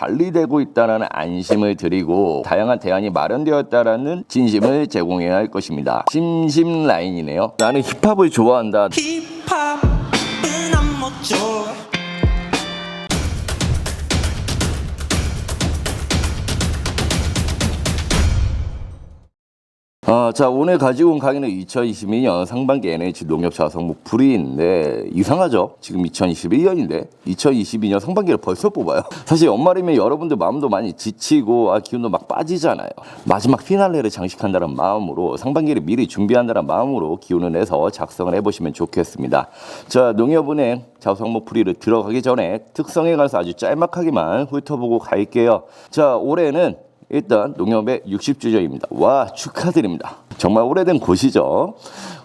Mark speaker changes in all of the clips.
Speaker 1: 관리되고 있다는 안심을 드리고 다양한 대안이 마련되었다라는 진심을 제공해야 할 것입니다. 심심 라인이네요. 나는 힙합을 좋아한다.
Speaker 2: 힙합
Speaker 1: 아, 자 오늘 가지고 온 강의는 2022년 상반기 NH 농협 자성목 불이인데 이상하죠? 지금 2021년인데 2022년 상반기를 벌써 뽑아요. 사실 연말이면 여러분들 마음도 많이 지치고 아, 기운도 막 빠지잖아요. 마지막 피날레를 장식한다는 마음으로 상반기를 미리 준비한다는 마음으로 기운을 내서 작성을 해보시면 좋겠습니다. 자 농협은행 자성목 풀이를 들어가기 전에 특성에 관해서 아주 짤막하게만 훑어보고 갈게요. 자 올해는 일단 농협의 60주년입니다. 와 축하드립니다. 정말 오래된 곳이죠.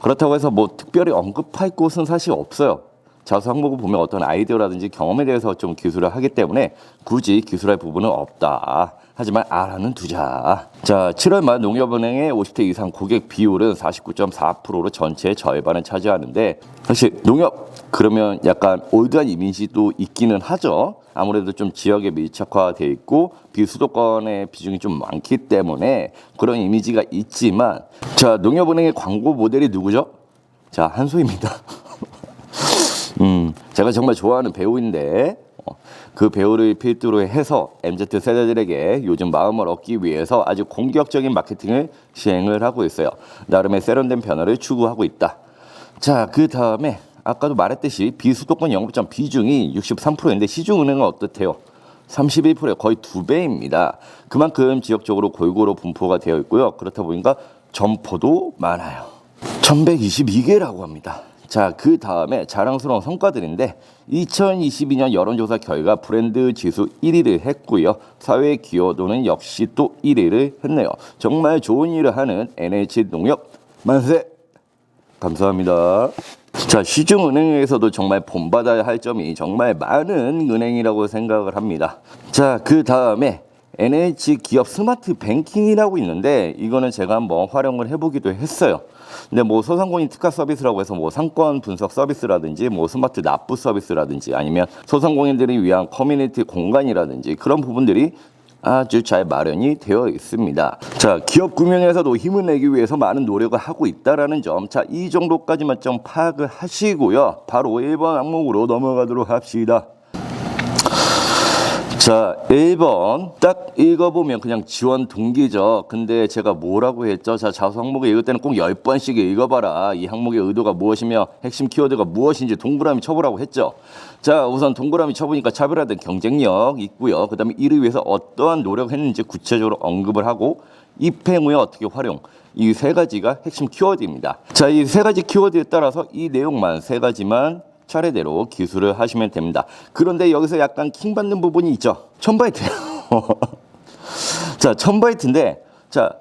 Speaker 1: 그렇다고 해서 뭐 특별히 언급할 곳은 사실 없어요. 자수 항목을 보면 어떤 아이디어라든지 경험에 대해서 좀 기술을 하기 때문에 굳이 기술할 부분은 없다. 하지만 알아는 두자. 자, 7월 말 농협은행의 50대 이상 고객 비율은 49.4%로 전체의 절반을 차지하는데 사실 농협 그러면 약간 올드한 이미지도 있기는 하죠. 아무래도 좀 지역에 밀착화돼 있고 비수도권의 비중이 좀 많기 때문에 그런 이미지가 있지만 자 농협은행의 광고 모델이 누구죠? 자 한소입니다. 음 제가 정말 좋아하는 배우인데 어, 그 배우를 필두로 해서 MZ 세대들에게 요즘 마음을 얻기 위해서 아주 공격적인 마케팅을 시행을 하고 있어요. 나름의 세련된 변화를 추구하고 있다. 자, 그 다음에 아까도 말했듯이 비수도권 영업점 비중이 63%인데 시중은행은 어떻대요? 31%에 거의 두 배입니다. 그만큼 지역적으로 골고루 분포가 되어 있고요. 그렇다 보니까 점포도 많아요. 1122개라고 합니다. 자, 그 다음에 자랑스러운 성과들인데 2022년 여론조사 결과 브랜드 지수 1위를 했고요. 사회 기여도는 역시 또 1위를 했네요. 정말 좋은 일을 하는 NH 농협 만세! 감사합니다. 자, 시중은행에서도 정말 본받아야 할 점이 정말 많은 은행이라고 생각을 합니다. 자, 그 다음에 NH 기업 스마트 뱅킹이라고 있는데 이거는 제가 한번 활용을 해보기도 했어요. 근데 뭐 소상공인 특화 서비스라고 해서 뭐 상권 분석 서비스라든지 뭐 스마트 납부 서비스라든지 아니면 소상공인들을 위한 커뮤니티 공간이라든지 그런 부분들이 아주 잘 마련이 되어 있습니다. 자, 기업 구명에서도 힘을 내기 위해서 많은 노력을 하고 있다라는 점. 자, 이 정도까지만 좀 파악을 하시고요. 바로 1번 항목으로 넘어가도록 합시다. 자, 1번 딱 읽어보면 그냥 지원 동기죠. 근데 제가 뭐라고 했죠? 자, 자수 항목을 읽을 때는 꼭 10번씩 읽어봐라. 이 항목의 의도가 무엇이며 핵심 키워드가 무엇인지 동그라미 쳐보라고 했죠. 자, 우선 동그라미 쳐보니까 차별화된 경쟁력 있고요. 그 다음에 이를 위해서 어떠한 노력을 했는지 구체적으로 언급을 하고 입행 후에 어떻게 활용 이 세 가지가 핵심 키워드입니다. 자, 이 세 가지 키워드에 따라서 이 내용만 세 가지만 차례대로 기술을 하시면 됩니다. 그런데 여기서 약간 킹 받는 부분이 있죠. 천바이트요. 자, 천바이트인데 자,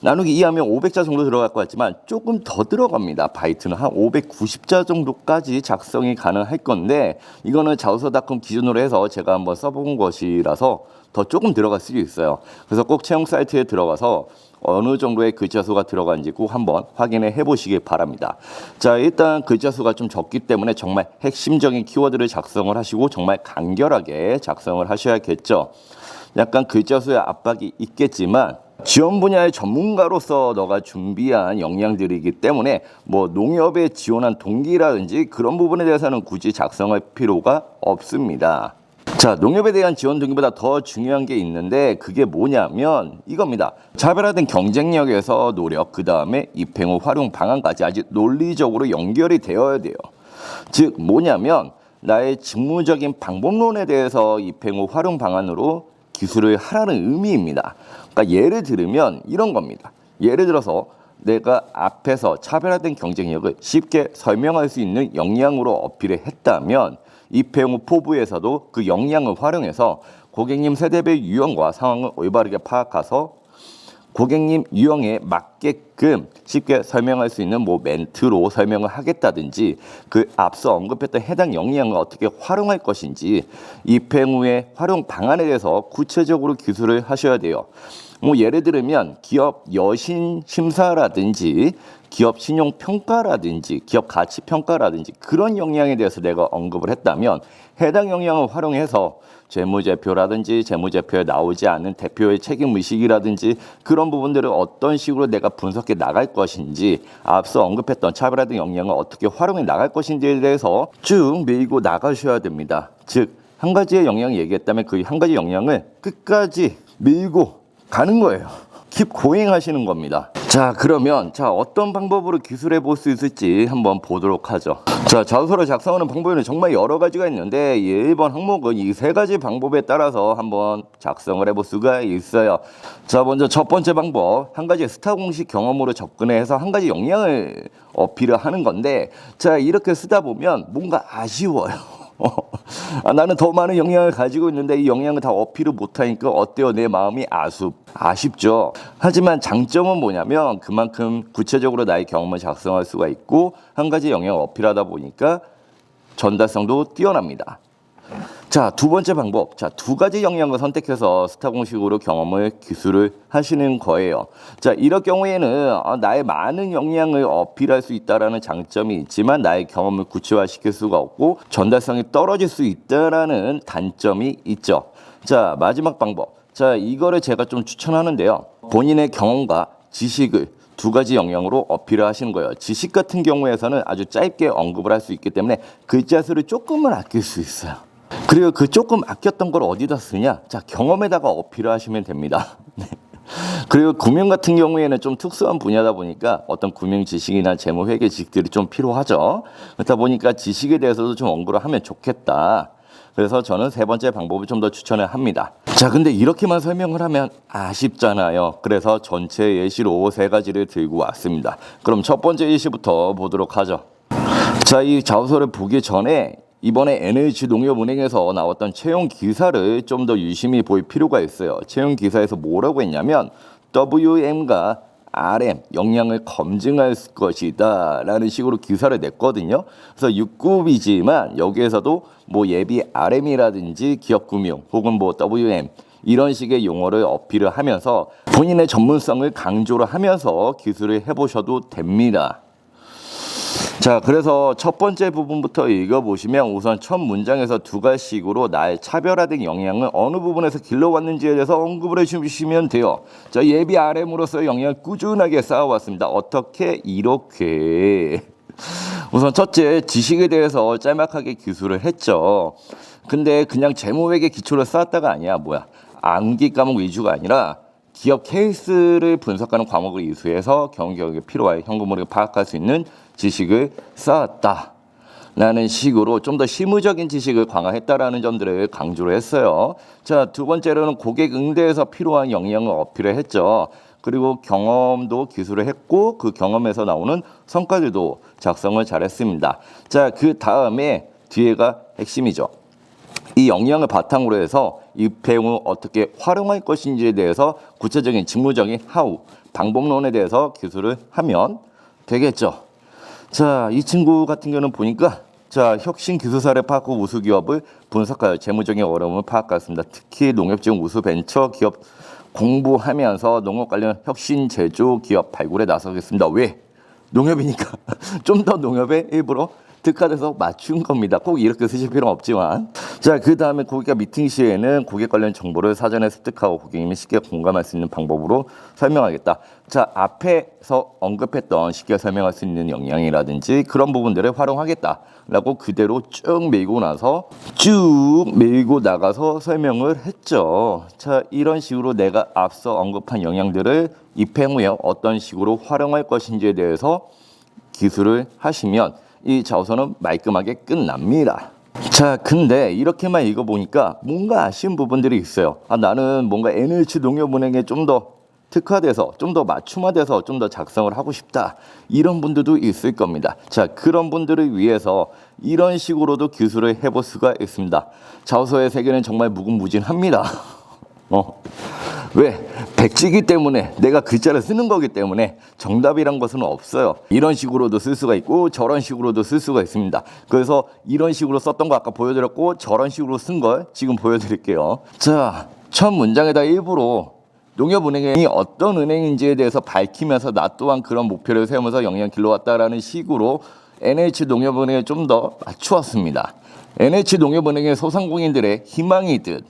Speaker 1: 나누기 2하면 500자 정도 들어갈 것 같지만 조금 더 들어갑니다. 바이트는 한 590자 정도까지 작성이 가능할 건데 이거는 자우서닷컴 기준으로 해서 제가 한번 써본 것이라서 더 조금 들어갈 수도 있어요. 그래서 꼭 채용 사이트에 들어가서 어느 정도의 글자 수가 들어간지 꼭 한번 확인해 해보시기 바랍니다. 자, 일단 글자 수가 좀 적기 때문에 정말 핵심적인 키워드를 작성을 하시고 정말 간결하게 작성을 하셔야겠죠. 약간 글자 수의 압박이 있겠지만 지원 분야의 전문가로서 너가 준비한 역량들이기 때문에 뭐 농협에 지원한 동기라든지 그런 부분에 대해서는 굳이 작성할 필요가 없습니다. 자, 농협에 대한 지원 동기보다 더 중요한 게 있는데 그게 뭐냐면 이겁니다. 차별화된 경쟁력에서 노력, 그 다음에 입행 후 활용 방안까지 아주 논리적으로 연결이 되어야 돼요. 즉 뭐냐면 나의 직무적인 방법론에 대해서 입행 후 활용 방안으로 기술을 하라는 의미입니다. 그러니까 예를 들으면 이런 겁니다. 예를 들어서 내가 앞에서 차별화된 경쟁력을 쉽게 설명할 수 있는 역량으로 어필을 했다면 후 포부에서도 그 역량을 활용해서 고객님 세대별 유형과 상황을 올바르게 파악해서 고객님 유형에 맞게 맞게끔 쉽게 설명할 수 있는 뭐 멘트로 설명을 하겠다든지 그 앞서 언급했던 해당 역량을 어떻게 활용할 것인지 입행 후에 활용 방안에 대해서 구체적으로 기술을 하셔야 돼요. 뭐 예를 들면 기업 여신 심사라든지 기업 신용 평가라든지 기업 가치 평가라든지 그런 역량에 대해서 내가 언급을 했다면 해당 역량을 활용해서 재무제표라든지 재무제표에 나오지 않는 대표의 책임 의식이라든지 그런 부분들을 어떤 식으로 내가 분석해 나갈 것인지 앞서 언급했던 차별화된 역량을 어떻게 활용해 나갈 것인지에 대해서 쭉 밀고 나가셔야 됩니다. 즉 한 가지의 역량을 얘기했다면 그 한 가지 역량을 끝까지 밀고 가는 거예요. 킵 고잉 하시는 겁니다. 자, 그러면 자, 어떤 방법으로 기술해 볼 수 있을지 한번 보도록 하죠. 자, 자소서를 작성하는 방법에는 정말 여러 가지가 있는데 이 1번 항목은 이 세 가지 방법에 따라서 한번 작성을 해볼 수가 있어요. 자, 먼저 첫 번째 방법. 한 가지 스타 공식 경험으로 접근해서 한 가지 역량을 어필을 하는 건데 자, 이렇게 쓰다 보면 뭔가 아쉬워요. 아, 나는 더 많은 영향을 가지고 있는데 이 영향을 다 어필을 못하니까 어때요? 내 마음이 아쉽, 아쉽죠. 하지만 장점은 뭐냐면 그만큼 구체적으로 나의 경험을 작성할 수가 있고 한 가지 영향을 어필하다 보니까 전달성도 뛰어납니다. 자, 두 번째 방법. 자, 두 가지 역량을 선택해서 스타 공식으로 경험을 기술을 하시는 거예요. 자, 이럴 경우에는 아, 나의 많은 역량을 어필할 수 있다라는 장점이 있지만 나의 경험을 구체화시킬 수가 없고 전달성이 떨어질 수 있다라는 단점이 있죠. 자, 마지막 방법. 자, 이거를 제가 좀 추천하는데요. 본인의 경험과 지식을 두 가지 영역으로 어필을 하시는 거예요. 지식 같은 경우에서는 아주 짧게 언급을 할 수 있기 때문에 글자 수를 조금은 아낄 수 있어요. 그리고 그 조금 아꼈던 걸 어디다 쓰냐? 자, 경험에다가 어필을 하시면 됩니다. 네. 그리고 금융 같은 경우에는 좀 특수한 분야다 보니까 어떤 금융 지식이나 재무 회계 지식들이 좀 필요하죠. 그렇다 보니까 지식에 대해서도 좀 언급을 하면 좋겠다. 그래서 저는 세 번째 방법을 좀 더 추천을 합니다. 자, 근데 이렇게만 설명을 하면 아쉽잖아요. 그래서 전체 예시로 세 가지를 들고 왔습니다. 그럼 첫 번째 예시부터 보도록 하죠. 자, 이 자소서를 보기 전에 이번에 NH농협은행에서 나왔던 채용 기사를 좀 더 유심히 볼 필요가 있어요. 채용 기사에서 뭐라고 했냐면 WM과 RM 역량을 검증할 것이다 라는 식으로 기사를 냈거든요. 그래서 6급이지만 여기에서도 뭐 예비 RM이라든지 기업 금융 혹은 뭐 WM 이런 식의 용어를 어필을 하면서 본인의 전문성을 강조를 하면서 기술을 해보셔도 됩니다. 자, 그래서 첫 번째 부분부터 읽어보시면 우선 첫 문장에서 두 가지식으로 나의 차별화된 영향을 어느 부분에서 길러왔는지에 대해서 언급을 해주시면 돼요. 자, 예비 RM으로서 영향을 꾸준하게 쌓아왔습니다. 어떻게 이렇게. 우선 첫째, 지식에 대해서 짤막하게 기술을 했죠. 근데 그냥 재무회계 기초를 쌓았다가 아니야. 뭐야. 암기 과목 위주가 아니라 기업 케이스를 분석하는 과목을 이수해서 경영교육에 필요할 현금흐름을 파악할 수 있는 지식을 쌓았다. 라는 식으로 좀 더 실무적인 지식을 강화했다라는 점들을 강조를 했어요. 자, 두 번째로는 고객 응대에서 필요한 역량을 어필을 했죠. 그리고 경험도 기술을 했고 그 경험에서 나오는 성과들도 작성을 잘했습니다. 자, 그 다음에 뒤에가 핵심이죠. 이 역량을 바탕으로 해서 이 배우 어떻게 활용할 것인지에 대해서 구체적인 직무적인 하우 방법론에 대해서 기술을 하면 되겠죠. 자, 이 친구 같은 경우는 보니까 자 혁신 기술사를 파악하고 우수 기업을 분석하여 재무적인 어려움을 파악했습니다. 특히 농협 지원 우수 벤처 기업 공부하면서 농업 관련 혁신 제조 기업 발굴에 나서겠습니다. 왜? 농협이니까 좀 더 농협에 일부러 특화돼서 맞춘 겁니다. 꼭 이렇게 쓰실 필요는 없지만 자 그 다음에 고객과 미팅 시에는 고객 관련 정보를 사전에 습득하고 고객님이 쉽게 공감할 수 있는 방법으로 설명하겠다. 자 앞에서 언급했던 쉽게 설명할 수 있는 역량이라든지 그런 부분들을 활용하겠다라고 그대로 쭉 밀고 나서 쭉 밀고 나가서 설명을 했죠. 자 이런 식으로 내가 앞서 언급한 역량들을 입행 후에 어떤 식으로 활용할 것인지에 대해서 기술을 하시면 이 자소서는 말끔하게 끝납니다. 자, 근데 이렇게만 읽어보니까 뭔가 아쉬운 부분들이 있어요. 아, 나는 뭔가 NH 농협은행에 좀 더 특화돼서 좀 더 맞춤화돼서 좀 더 작성을 하고 싶다. 이런 분들도 있을 겁니다. 자, 그런 분들을 위해서 이런 식으로도 기술을 해볼 수가 있습니다. 자소서의 세계는 정말 무궁무진합니다. 어. 왜? 백지기 때문에 내가 글자를 쓰는 거기 때문에 정답이란 것은 없어요. 이런 식으로도 쓸 수가 있고 저런 식으로도 쓸 수가 있습니다. 그래서 이런 식으로 썼던 거 아까 보여드렸고 저런 식으로 쓴 걸 지금 보여드릴게요. 자, 첫 문장에다 일부러 농협은행이 어떤 은행인지에 대해서 밝히면서 나 또한 그런 목표를 세우면서 영향 길러왔다라는 식으로 NH 농협은행에 좀 더 맞추었습니다. NH 농협은행의 소상공인들의 희망이듯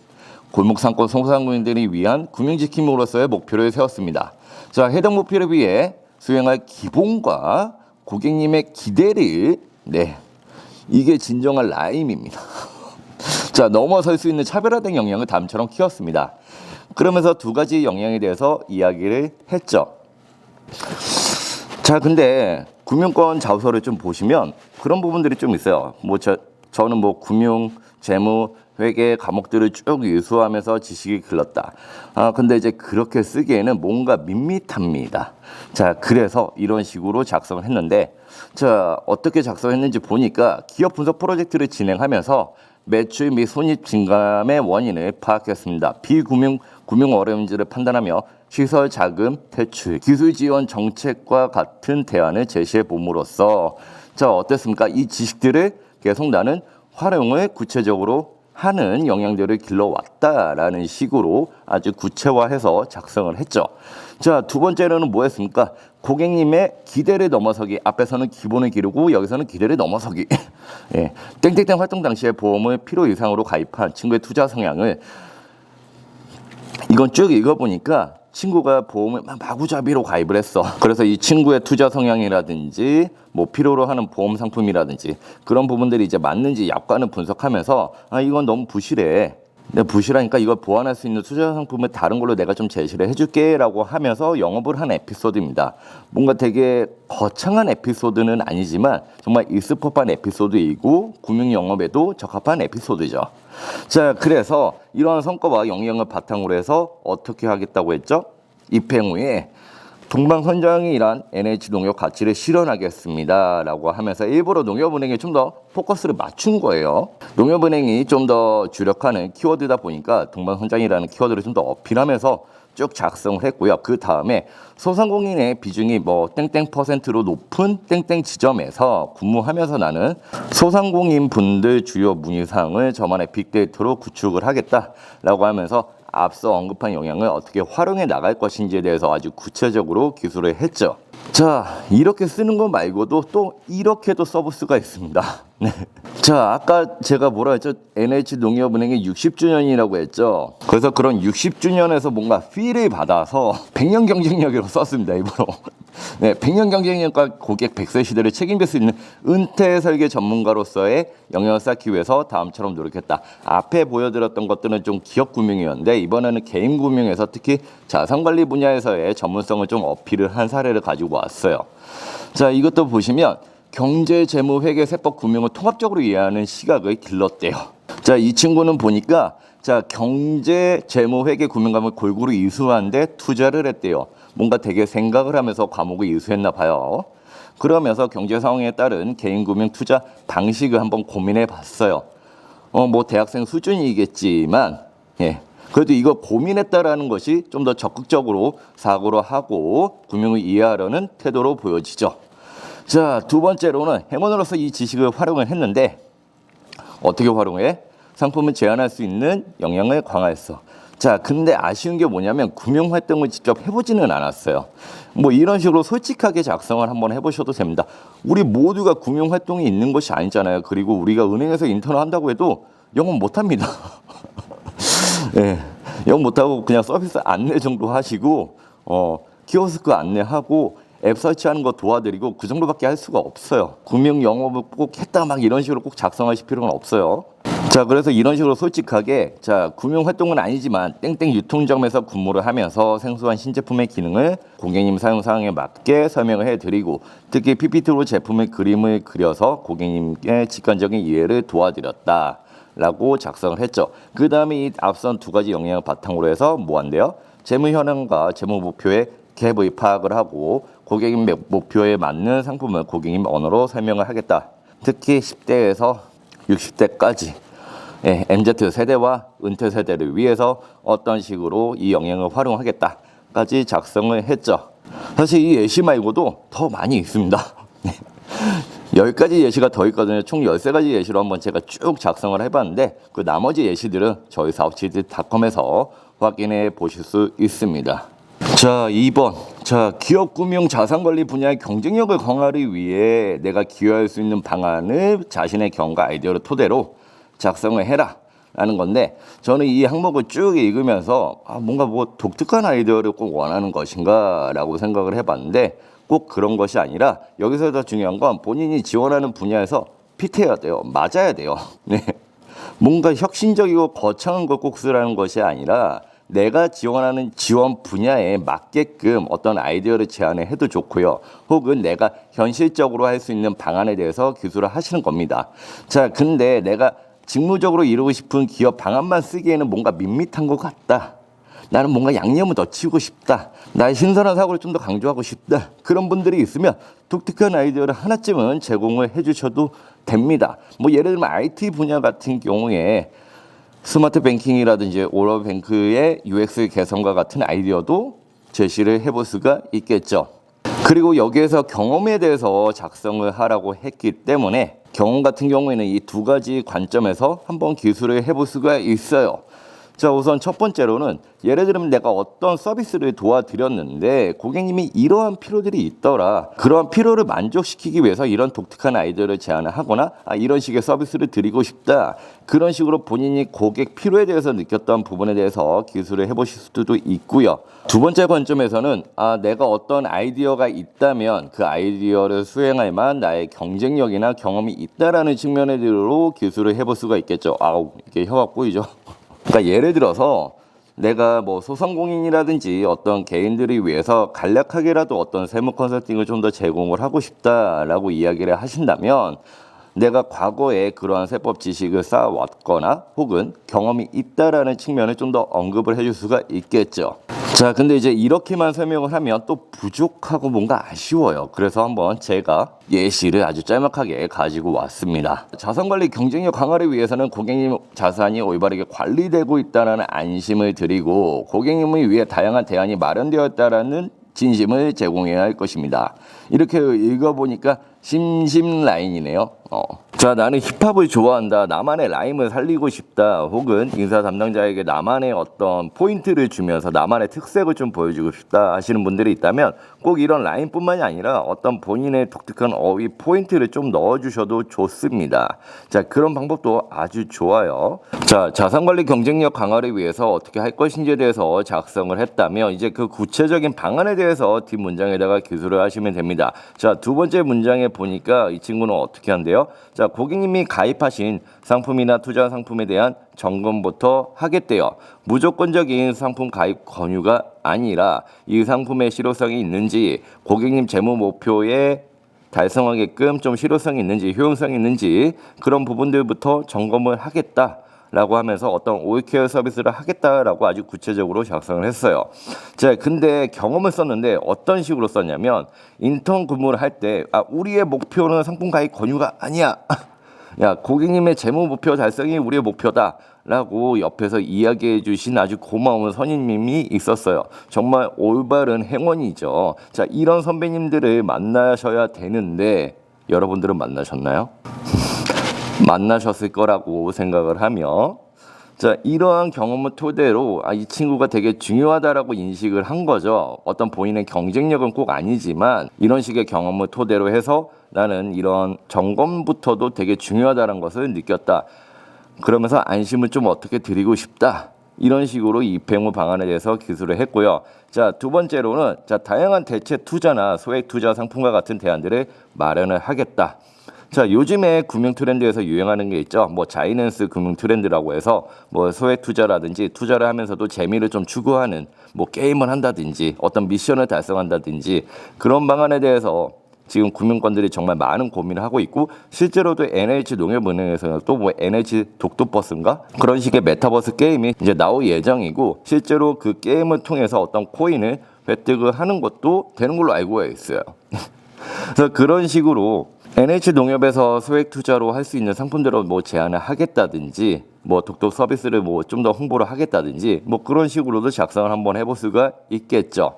Speaker 1: 골목 상권 소상공인들이 위한 금융지킴으로서의 목표를 세웠습니다. 자, 해당 목표를 위해 수행할 기본과 고객님의 기대를 네 이게 진정한 라임입니다. 자, 넘어설 수 있는 차별화된 영향을 다음처럼 키웠습니다. 그러면서 두 가지 영향에 대해서 이야기를 했죠. 자, 근데 금융권 자소서를 좀 보시면 그런 부분들이 좀 있어요. 뭐 저, 저는 뭐 금융, 재무, 회계 과목들을 쭉 유수하면서 지식이 길렀다. 아, 근데 이제 그렇게 쓰기에는 뭔가 밋밋합니다. 자, 그래서 이런 식으로 작성을 했는데, 자, 어떻게 작성했는지 보니까 기업 분석 프로젝트를 진행하면서 매출 및 손익 증감의 원인을 파악했습니다. 비금융 금융 어려움지를 판단하며 시설 자금 대출, 기술 지원 정책과 같은 대안을 제시해 봄으로써 자 어땠습니까? 이 지식들을 계속 나는 활용을 구체적으로 하는 영향들을 길러왔다라는 식으로 아주 구체화해서 작성을 했죠. 자, 두 번째로는 뭐였습니까? 고객님의 기대를 넘어서기. 앞에서는 기본을 기르고 여기서는 기대를 넘어서기. 예. 땡땡땡 활동 당시에 보험을 필요 이상으로 가입한 친구의 투자 성향을 이건 쭉 읽어보니까 친구가 보험을 막 마구잡이로 가입을 했어. 그래서 이 친구의 투자 성향이라든지 뭐 필요로 하는 보험 상품이라든지 그런 부분들이 이제 맞는지 약관을 분석하면서 아 이건 너무 부실해. 근데 부실하니까 이걸 보완할 수 있는 투자 상품을 다른 걸로 내가 좀 제시를 해줄게라고 하면서 영업을 한 에피소드입니다. 뭔가 되게 거창한 에피소드는 아니지만 정말 있을 법한 에피소드이고 금융 영업에도 적합한 에피소드죠. 자, 그래서 이러한 성과와 영향을 바탕으로 해서 어떻게 하겠다고 했죠? 입행 후에 동방선장이란 NH 농협 가치를 실현하겠습니다 라고 하면서 일부러 농협은행에 좀 더 포커스를 맞춘 거예요. 농협은행이 좀 더 주력하는 키워드다 보니까 동방선장이라는 키워드를 좀 더 어필하면서 쭉 작성을 했고요. 그 다음에 소상공인의 비중이 뭐 땡땡 퍼센트로 높은 땡땡 지점에서 근무하면서 나는 소상공인 분들 주요 문의사항을 저만의 빅데이터로 구축을 하겠다라고 하면서 앞서 언급한 영향을 어떻게 활용해 나갈 것인지에 대해서 아주 구체적으로 기술을 했죠. 자, 이렇게 쓰는 거 말고도 또 이렇게도 써볼 수가 있습니다. 네. 자, 아까 제가 뭐라 했죠? NH 농협은행이 60주년이라고 했죠. 그래서 그런 60주년에서 뭔가 필을 받아서 100년 경쟁력으로 썼습니다, 일부러. 네, 100년 경쟁력과 고객 100세 시대를 책임질 수 있는 은퇴 설계 전문가로서의 영향을 쌓기 위해서 다음처럼 노력했다. 앞에 보여드렸던 것들은 좀 기업 금융이었는데 이번에는 개인 금융에서 특히 자산관리 분야에서의 전문성을 좀 어필을 한 사례를 가지고 왔어요. 자, 이것도 보시면 경제, 재무, 회계, 세법, 금융을 통합적으로 이해하는 시각을 길렀대요. 자, 이 친구는 보니까 자, 경제, 재무, 회계, 금융감을 골고루 이수하는데 투자를 했대요. 뭔가 되게 생각을 하면서 과목을 이수했나 봐요. 그러면서 경제 상황에 따른 개인 금융 투자 방식을 한번 고민해 봤어요. 어, 뭐 대학생 수준이겠지만, 예. 그래도 이거 고민했다라는 것이 좀 더 적극적으로 사고를 하고 금융을 이해하려는 태도로 보여지죠. 자, 두 번째로는 행원으로서 이 지식을 활용을 했는데 어떻게 활용해? 상품을 제한할 수 있는 영향을 강화했어. 자, 근데 아쉬운 게 뭐냐면 금융 활동을 직접 해보지는 않았어요. 뭐 이런 식으로 솔직하게 작성을 한번 해보셔도 됩니다. 우리 모두가 금융 활동이 있는 것이 아니잖아요. 그리고 우리가 은행에서 인턴을 한다고 해도 영업 못합니다. 예, 영업 못하고 그냥 서비스 안내 정도 하시고 어, 키오스크 안내하고 앱 설치하는 거 도와드리고 그 정도밖에 할 수가 없어요. 금융 영업을 꼭 했다 막 이런 식으로 꼭 작성하실 필요는 없어요. 자, 그래서 이런 식으로 솔직하게 자, 금융 활동은 아니지만 땡땡 유통점에서 근무를 하면서 생소한 신제품의 기능을 고객님 사용 사항에 맞게 설명을 해 드리고 특히 PPT로 제품의 그림을 그려서 고객님의 직관적인 이해를 도와드렸다. 라고 작성을 했죠. 그 다음에 이 앞선 두 가지 영향을 바탕으로 해서 뭐 한대요? 재무 현황과 재무 목표의 갭의 파악을 하고 고객님 목표에 맞는 상품을 고객님 언어로 설명을 하겠다. 특히 10대에서 60대까지 예, MZ 세대와 은퇴 세대를 위해서 어떤 식으로 이 영향을 활용하겠다까지 작성을 했죠. 사실 이 예시 말고도 더 많이 있습니다. 네. 10가지 예시가 더 있거든요. 총 13가지 예시로 한번 제가 쭉 작성을 해봤는데 그 나머지 예시들은 저희 사업치즈닷컴에서 확인해 보실 수 있습니다. 자, 2번. 자, 기업 금융 자산 관리 분야의 경쟁력을 강화하기 위해 내가 기여할 수 있는 방안을 자신의 경과 아이디어를 토대로 작성을 해라. 라는 건데 저는 이 항목을 쭉 읽으면서 아, 뭔가 뭐 독특한 아이디어를 꼭 원하는 것인가 라고 생각을 해봤는데 꼭 그런 것이 아니라 여기서 더 중요한 건 본인이 지원하는 분야에서 핏해야 돼요. 맞아야 돼요. 네. 뭔가 혁신적이고 거창한 걸 꼭 쓰라는 것이 아니라 내가 지원하는 지원 분야에 맞게끔 어떤 아이디어를 제안을 해도 좋고요. 혹은 내가 현실적으로 할 수 있는 방안에 대해서 기술을 하시는 겁니다. 자, 근데 내가 직무적으로 이루고 싶은 기업 방안만 쓰기에는 뭔가 밋밋한 것 같다. 나는 뭔가 양념을 더 치고 싶다. 나의 신선한 사고를 좀 더 강조하고 싶다. 그런 분들이 있으면 독특한 아이디어를 하나쯤은 제공을 해주셔도 됩니다. 뭐 예를 들면 IT 분야 같은 경우에 스마트 뱅킹이라든지 오러뱅크의 UX 개선과 같은 아이디어도 제시를 해볼 수가 있겠죠. 그리고 여기에서 경험에 대해서 작성을 하라고 했기 때문에 경험 같은 경우에는 이 두 가지 관점에서 한번 기술을 해볼 수가 있어요. 자, 우선 첫 번째로는 예를 들면 내가 어떤 서비스를 도와드렸는데 고객님이 이러한 필요들이 있더라. 그러한 필요를 만족시키기 위해서 이런 독특한 아이디어를 제안을 하거나 아, 이런 식의 서비스를 드리고 싶다. 그런 식으로 본인이 고객 필요에 대해서 느꼈던 부분에 대해서 기술을 해보실 수도 있고요. 두 번째 관점에서는 아, 내가 어떤 아이디어가 있다면 그 아이디어를 수행할 만한 나의 경쟁력이나 경험이 있다라는 측면으로 기술을 해볼 수가 있겠죠. 아우, 이게 혀가 꼬이죠. 그러니까 예를 들어서 내가 뭐 소상공인이라든지 어떤 개인들이 위해서 간략하게라도 어떤 세무 컨설팅을 좀 더 제공을 하고 싶다라고 이야기를 하신다면 내가 과거에 그러한 세법 지식을 쌓아왔거나 혹은 경험이 있다라는 측면을 좀 더 언급을 해줄 수가 있겠죠. 자, 근데 이제 이렇게만 설명을 하면 또 부족하고 뭔가 아쉬워요. 그래서 한번 제가 예시를 아주 짤막하게 가지고 왔습니다. 자산관리 경쟁력 강화를 위해서는 고객님 자산이 올바르게 관리되고 있다는 안심을 드리고 고객님을 위해 다양한 대안이 마련되었다라는 진심을 제공해야 할 것입니다. 이렇게 읽어보니까 심심 라인이네요. 어. 자, 나는 힙합을 좋아한다. 나만의 라임을 살리고 싶다. 혹은 인사 담당자에게 나만의 어떤 포인트를 주면서 나만의 특색을 좀 보여주고 싶다 하시는 분들이 있다면 꼭 이런 라인뿐만이 아니라 어떤 본인의 독특한 어휘 포인트를 좀 넣어주셔도 좋습니다. 자, 그런 방법도 아주 좋아요. 자, 자산관리 경쟁력 강화를 위해서 어떻게 할 것인지에 대해서 작성을 했다면 이제 그 구체적인 방안에 대해서 뒷 문장에다가 기술을 하시면 됩니다. 자, 두 번째 문장에 보니까 이 친구는 어떻게 한대요? 자, 고객님이 가입하신 상품이나 투자 상품에 대한 점검부터 하겠대요. 무조건적인 상품 가입 권유가 아니라 이 상품의 실효성이 있는지 고객님 재무 목표에 달성하게끔 좀 실효성이 있는지 효용성이 있는지 그런 부분들부터 점검을 하겠다. 라고 하면서 어떤 오이케어 서비스를 하겠다라고 아주 구체적으로 작성을 했어요. 자, 근데 경험을 썼는데 어떤 식으로 썼냐면 인턴 근무를 할 때 아, 우리의 목표는 상품 가입 권유가 아니야. 야, 고객님의 재무 목표 달성이 우리의 목표다. 라고 옆에서 이야기해 주신 아주 고마운 선임님이 있었어요. 정말 올바른 행운이죠. 자, 이런 선배님들을 만나셔야 되는데 여러분들은 만나셨나요? 만나셨을 거라고 생각을 하며 자 이러한 경험을 토대로 아, 이 친구가 되게 중요하다라고 인식을 한 거죠. 어떤 본인의 경쟁력은 꼭 아니지만 이런 식의 경험을 토대로 해서 나는 이런 점검부터도 되게 중요하다는 것을 느꼈다. 그러면서 안심을 좀 어떻게 드리고 싶다. 이런 식으로 입행무 방안에 대해서 기술을 했고요. 자, 두 번째로는 자, 다양한 대체 투자나 소액 투자 상품과 같은 대안들을 마련을 하겠다. 자, 요즘에 금융 트렌드에서 유행하는 게 있죠. 뭐 자이낸스 금융 트렌드라고 해서 뭐 소액 투자라든지 투자를 하면서도 재미를 좀 추구하는 뭐 게임을 한다든지 어떤 미션을 달성한다든지 그런 방안에 대해서 지금 금융권들이 정말 많은 고민을 하고 있고 실제로도 NH 농협은행에서는 또 뭐 NH 독도버스인가 그런 식의 메타버스 게임이 이제 나올 예정이고 실제로 그 게임을 통해서 어떤 코인을 획득을 하는 것도 되는 걸로 알고 있어요. 그래서 그런 식으로 NH 농협에서 소액 투자로 할 수 있는 상품들을 뭐 제안을 하겠다든지 뭐 독도 서비스를 뭐 좀 더 홍보를 하겠다든지 뭐 그런 식으로도 작성을 한번 해볼 수가 있겠죠.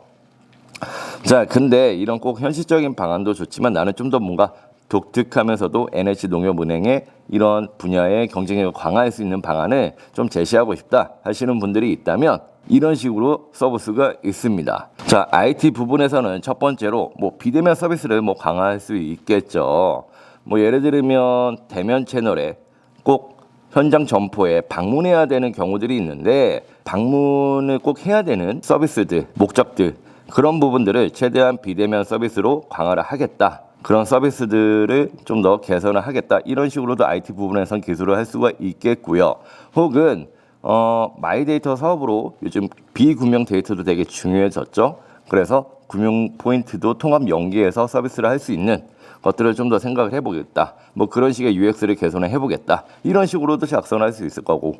Speaker 1: 자, 근데 이런 꼭 현실적인 방안도 좋지만 나는 좀 더 뭔가 독특하면서도 NH 농협은행의 이런 분야의 경쟁력을 강화할 수 있는 방안을 좀 제시하고 싶다 하시는 분들이 있다면 이런 식으로 서비스가 있습니다. 자, IT 부분에서는 첫 번째로 뭐 비대면 서비스를 뭐 강화할 수 있겠죠. 뭐 예를 들면 대면 채널에 꼭 현장 점포에 방문해야 되는 경우들이 있는데 방문을 꼭 해야 되는 서비스들, 목적들 그런 부분들을 최대한 비대면 서비스로 강화를 하겠다. 그런 서비스들을 좀 더 개선을 하겠다. 이런 식으로도 IT 부분에선 기술을 할 수가 있겠고요. 혹은 어, 마이데이터 사업으로 요즘 비금융 데이터도 되게 중요해졌죠. 그래서 금융 포인트도 통합 연계해서 서비스를 할 수 있는 것들을 좀 더 생각을 해보겠다. 뭐 그런 식의 UX를 개선을 해보겠다. 이런 식으로도 작성할 수 있을 거고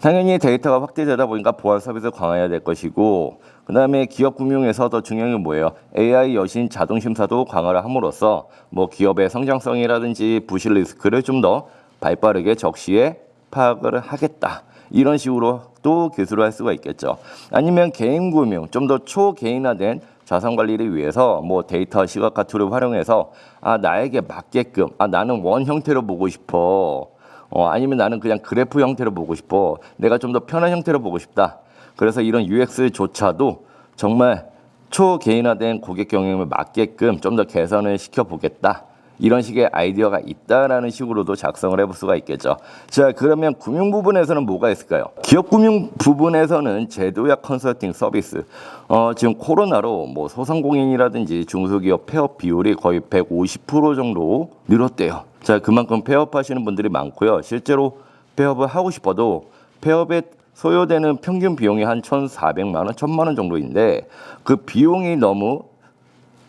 Speaker 1: 당연히 데이터가 확대되다 보니까 보안 서비스 강화해야 될 것이고 그 다음에 기업 금융에서 더 중요한 게 뭐예요? AI 여신 자동 심사도 강화를 함으로써 뭐 기업의 성장성이라든지 부실 리스크를 좀 더 발빠르게 적시에 파악을 하겠다. 이런 식으로 또 기술을 할 수가 있겠죠. 아니면 개인 금융, 좀 더 초개인화된 자산 관리를 위해서 뭐 데이터 시각화 툴을 활용해서 아 나에게 맞게끔 아 나는 원 형태로 보고 싶어. 어 아니면 나는 그냥 그래프 형태로 보고 싶어. 내가 좀 더 편한 형태로 보고 싶다. 그래서 이런 UX조차도 정말 초개인화된 고객 경험을 맞게끔 좀 더 개선을 시켜 보겠다. 이런 식의 아이디어가 있다라는 식으로도 작성을 해볼 수가 있겠죠. 자, 그러면 금융 부분에서는 뭐가 있을까요? 기업 금융 부분에서는 제도약 컨설팅 서비스. 어, 지금 코로나로 뭐 소상공인이라든지 중소기업 폐업 비율이 거의 150% 정도 늘었대요. 자, 그만큼 폐업하시는 분들이 많고요. 실제로 폐업을 하고 싶어도 폐업에 소요되는 평균 비용이 한 1,400만 원, 1,000만 원 정도인데 그 비용이 너무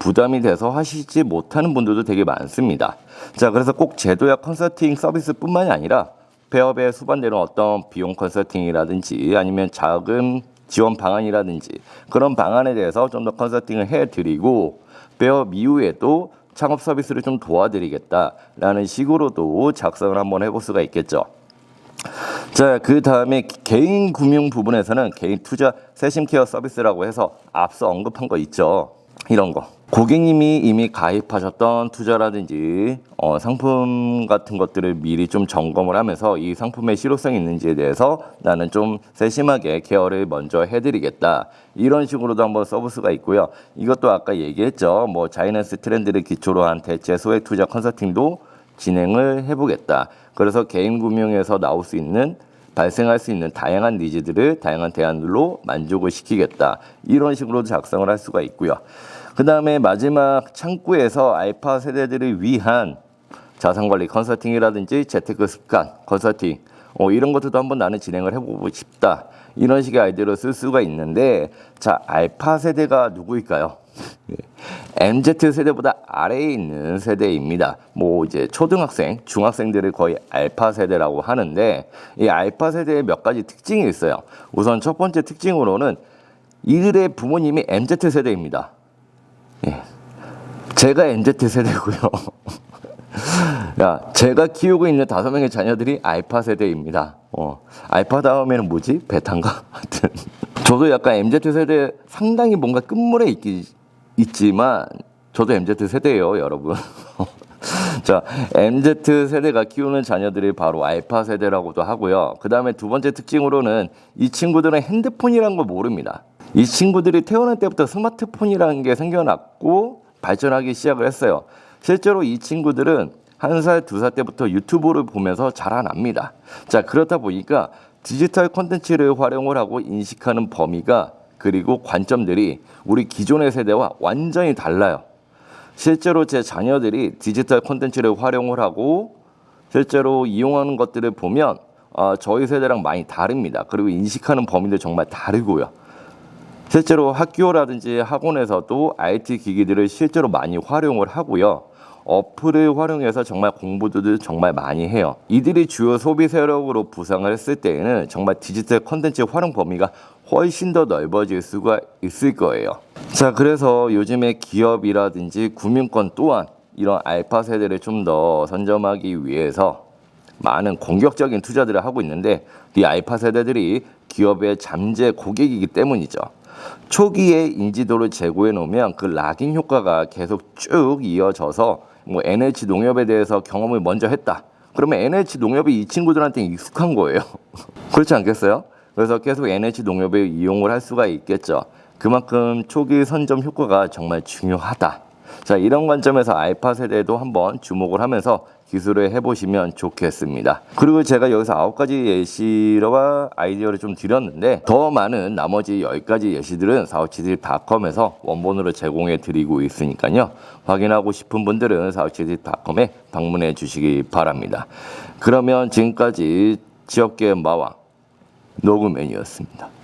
Speaker 1: 부담이 돼서 하시지 못하는 분들도 되게 많습니다. 자, 그래서 꼭 제도약 컨설팅 서비스뿐만이 아니라 폐업에 수반되는 어떤 비용 컨설팅이라든지 아니면 자금 지원 방안이라든지 그런 방안에 대해서 좀 더 컨설팅을 해드리고 폐업 이후에도 창업 서비스를 좀 도와드리겠다라는 식으로도 작성을 한번 해볼 수가 있겠죠. 자, 그 다음에 개인 금융 부분에서는 개인 투자 세심 케어 서비스라고 해서 앞서 언급한 거 있죠. 이런 거. 고객님이 이미 가입하셨던 투자라든지 어, 상품 같은 것들을 미리 좀 점검을 하면서 이 상품의 실효성이 있는지에 대해서 나는 좀 세심하게 케어를 먼저 해드리겠다. 이런 식으로도 한번 써볼 수가 있고요. 이것도 아까 얘기했죠. 뭐 자이넌스 트렌드를 기초로 한 대체 소액 투자 컨설팅도 진행을 해보겠다. 그래서 개인 금융에서 나올 수 있는 발생할 수 있는 다양한 니즈들을 다양한 대안들로 만족을 시키겠다. 이런 식으로도 작성을 할 수가 있고요. 그 다음에 마지막 창구에서 알파 세대들을 위한 자산관리 컨설팅이라든지 재테크 습관 컨설팅 어, 이런 것들도 한번 나는 진행을 해보고 싶다. 이런 식의 아이디어를 쓸 수가 있는데 자 알파 세대가 누구일까요? 네. MZ 세대보다 아래에 있는 세대입니다. 뭐 이제 초등학생, 중학생들을 거의 알파 세대라고 하는데 이 알파 세대의 몇 가지 특징이 있어요. 우선 첫 번째 특징으로는 이들의 부모님이 MZ 세대입니다. 예. 제가 MZ 세대고요. 야, 제가 키우고 있는 다섯 명의 자녀들이 알파 세대입니다. 어, 알파 다음에는 뭐지? 베타인가? 하여튼. 저도 약간 MZ 세대 상당히 뭔가 끝물에 있기, 있지만, 저도 MZ 세대예요, 여러분. 자, MZ 세대가 키우는 자녀들이 바로 알파 세대라고도 하고요. 그 다음에 두 번째 특징으로는 이 친구들은 핸드폰이란 걸 모릅니다. 이 친구들이 태어날 때부터 스마트폰이라는 게 생겨났고 발전하기 시작을 했어요. 실제로 이 친구들은 한 살, 두 살 때부터 유튜브를 보면서 자라납니다. 자, 그렇다 보니까 디지털 콘텐츠를 활용을 하고 인식하는 범위가 그리고 관점들이 우리 기존의 세대와 완전히 달라요. 실제로 제 자녀들이 디지털 콘텐츠를 활용을 하고 실제로 이용하는 것들을 보면 어, 저희 세대랑 많이 다릅니다. 그리고 인식하는 범위도 정말 다르고요. 실제로 학교라든지 학원에서도 IT 기기들을 실제로 많이 활용을 하고요. 어플을 활용해서 정말 공부들을 정말 많이 해요. 이들이 주요 소비 세력으로 부상을 했을 때에는 정말 디지털 컨텐츠 활용 범위가 훨씬 더 넓어질 수가 있을 거예요. 자, 그래서 요즘에 기업이라든지 금융권 또한 이런 알파 세대를 좀 더 선점하기 위해서 많은 공격적인 투자들을 하고 있는데 이 알파 세대들이 기업의 잠재 고객이기 때문이죠. 초기에 인지도를 제고해 놓으면 그 락인 효과가 계속 쭉 이어져서 뭐 NH 농협에 대해서 경험을 먼저 했다. 그러면 NH 농협이 이 친구들한테 익숙한 거예요. 그렇지 않겠어요? 그래서 계속 NH 농협을 이용을 할 수가 있겠죠. 그만큼 초기 선점 효과가 정말 중요하다. 자, 이런 관점에서 알파 세대도 한번 주목을 하면서 기술을 해보시면 좋겠습니다. 그리고 제가 여기서 아홉 가지 예시와 아이디어를 좀 드렸는데 더 많은 나머지 열 가지 예시들은 사우치들닷컴에서 원본으로 제공해 드리고 있으니까요. 확인하고 싶은 분들은 사우치들닷컴에 방문해 주시기 바랍니다. 그러면 지금까지 지역계 마왕 노그맨이었습니다.